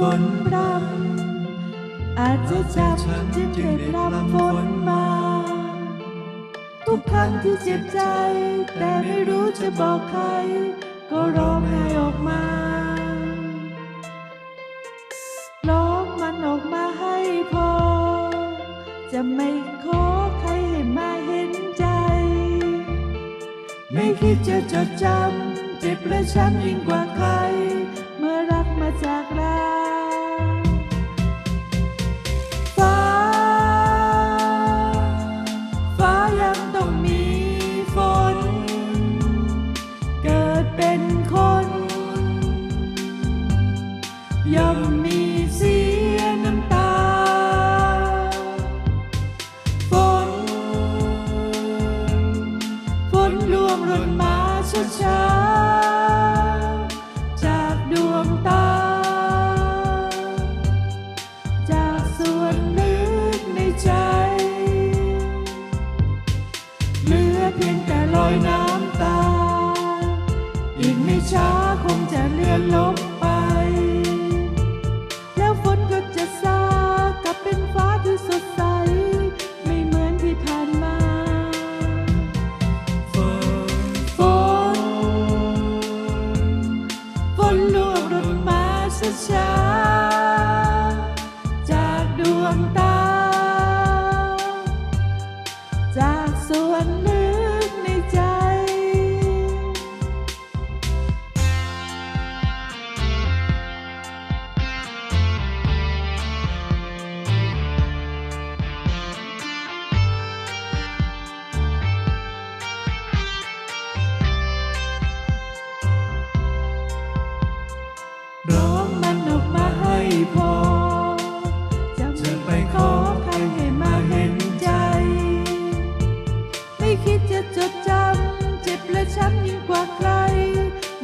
ฝนพรำอาจจะจำจึงได้พรำฝนมา ทุกครั้งที่เจ็บใจ แต่ไม่รู้จะบอกใคร ก็ร้องไห้ออกมา ร้องมันออกมาให้พอ จะไม่ขอใครให้มาเห็นใจ ไม่คิดจะจดจำเจ็บและช้ำยิ่งกว่าใคร นล่วงหล่นมาช้าๆจากดวงตา จากส่วนลึกในใจ เหลือเพียงแต่รอยน้ำตา อีกไม่ช้า จา กว่าใคร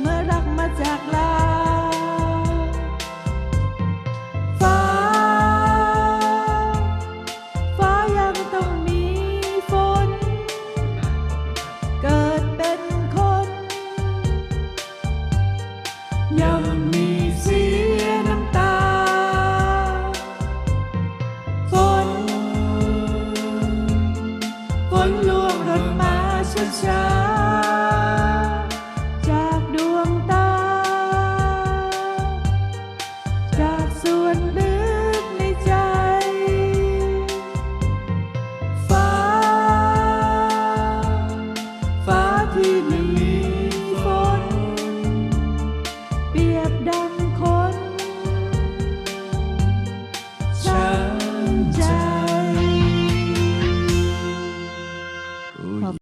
เมื่อรักมาจากลา ฟ้า ฟ้ายังต้องมีฝน เกิดเป็นคน ยังมีเสียน้ำตา ฝน ฝนล่วงรถมาช้าๆ